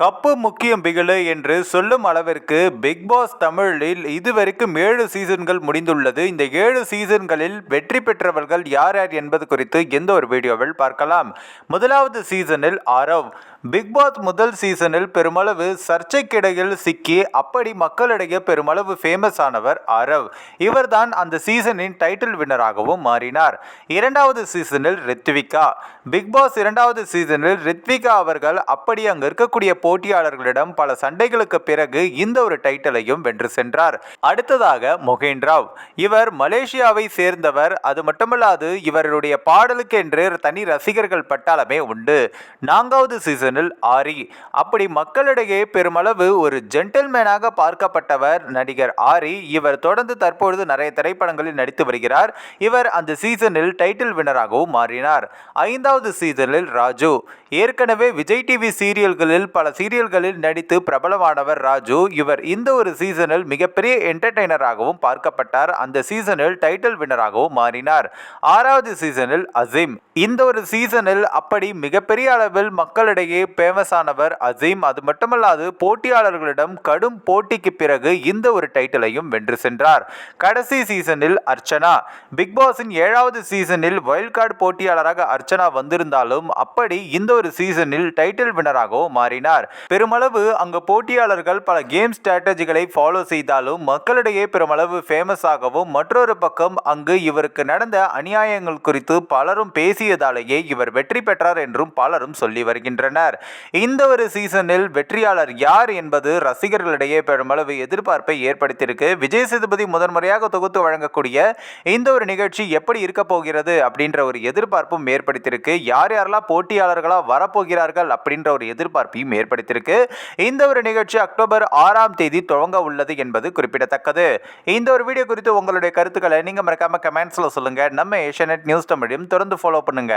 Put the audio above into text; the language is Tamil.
கப்பு முக்கியம் பிகிலு என்று சொல்லும் அளவிற்கு பிக் பாஸ் தமிழில் இதுவரைக்கும் ஏழு சீசன்கள் முடிந்துள்ளது. இந்த ஏழு சீசன்களில் வெற்றி பெற்றவர்கள் யார் யார் என்பது குறித்து எந்த ஒரு வீடியோவில் பார்க்கலாம். முதலாவது சீசனில் ஆரவ் பிக் பாஸ் முதல் சீசனில் பெருமளவு சர்ச்சைக்கிடையில் சிக்கி அப்படி மக்களிடையே பெருமளவு ஃபேமஸ் ஆனவர் ஆரவ் இவர்தான் அந்த சீசனின் டைட்டில் வின்னராகவும் மாறினார். இரண்டாவது சீசனில் ரித்விகா. பிக் பாஸ் இரண்டாவது சீசனில் ரித்விகா அவர்கள் அப்படி அங்கு இருக்கக்கூடிய போட்டியாளர்களிடம் பல சண்டைகளுக்கு பிறகு இந்த ஒரு டைட்டிலையும் வென்று சென்றார். அடுத்ததாக மொகேன் ராவ். இவர் மலேசியாவை சேர்ந்தவர். அது மட்டுமல்லாது இவருடைய பாடலுக்கு என்று தனி ரசிகர்கள் பட்டாளமே உண்டு. நான்காவது சீசன் சீசனில் ஆரி. அப்படி மக்களிடையே பெருமளவு ஒரு ஜென்டில்மேனாக பார்க்கப்பட்டவர் நடிகர் ஆரி. இவர் தொடர்ந்து தற்பொழுது நிறைய திரைப்படங்களில் நடித்து வருகிறார். இவர் அந்த சீசனில் டைட்டில் வினராகவும் மாறினார். ஐந்தாவது சீசனில் ராஜு. ஏற்கனவே விஜய் டிவி சீரியல்களில் பல சீரியல்களில் நடித்து பிரபலமானவர் ராஜு. இவர் இந்த ஒரு சீசனில் மிகப்பெரிய என்டர்டெய்னராகவும் பார்க்கப்பட்டார். அந்த சீசனில் டைட்டில் வினராகவும் மாறினார். ஆறாவது சீசனில் அசீம். இந்த ஒரு சீசனில் அப்படி மிகப்பெரிய அளவில் மக்களிடையே ஃபேமஸ் ஆனவர் அசீம். அது மட்டுமல்லாது போட்டியாளர்களிடம் கடும் போட்டிக்கு பிறகு இந்த ஒரு டைட்டிலையும் வென்று சென்றார். கடைசி சீசனில் அர்ச்சனா. பிக் பாஸின் ஏழாவது சீசனில் வைல்ட் கார்டு போட்டியாளராக அர்ச்சனா வந்திருந்தாலும் அப்படி இந்த ஒரு சீசனில் டைட்டில் வினராகவும் மாறினார். பெருமளவு அங்கு போட்டியாளர்கள் பல கேம் ஸ்ட்ராட்டஜிகளை ஃபாலோ செய்தாலும் மக்களிடையே பெருமளவு ஃபேமஸ் ஆகவும் மற்றொரு பக்கம் அங்கு இவருக்கு நடந்த அநியாயங்கள் குறித்து பலரும் பேசியதாலேயே இவர் வெற்றி பெற்றார் என்றும் பலரும் சொல்லி வருகின்றனர். இந்த ஒரு சீசனில் வெற்றியாளர் யார் என்பது ரசிகர்களிடையே பெருமளவு எதிர்பார்ப்பை ஏற்படுத்தியிருக்கு. விஜய் சேதுபதி முதன்முறையாக தொகுத்து வழங்கக்கூடிய இந்த ஒரு நிகழ்ச்சி எப்படி இருக்க போகிறது அப்படின்ற ஒரு எதிர்பார்ப்பும் ஏற்படுத்தியிருக்கு. யார் யாரெல்லாம் போட்டியாளர்களாக வரப்போகிறார்கள் அப்படின்ற ஒரு எதிர்பார்ப்பையும் ஏற்படுத்தியிருக்கு. இந்த ஒரு நிகழ்ச்சி அக்டோபர் ஆறாம் தேதி துவங்க உள்ளது என்பது குறிப்பிடத்தக்கது. இந்த ஒரு வீடியோ குறித்து உங்களுடைய கருத்துக்களை நீங்க மறக்காம கமெண்ட்ஸ்ல சொல்லுங்க. நம்ம ஏஷியநெட் நியூஸ் தமிழையும் தொடர்ந்து ஃபாலோ பண்ணுங்க.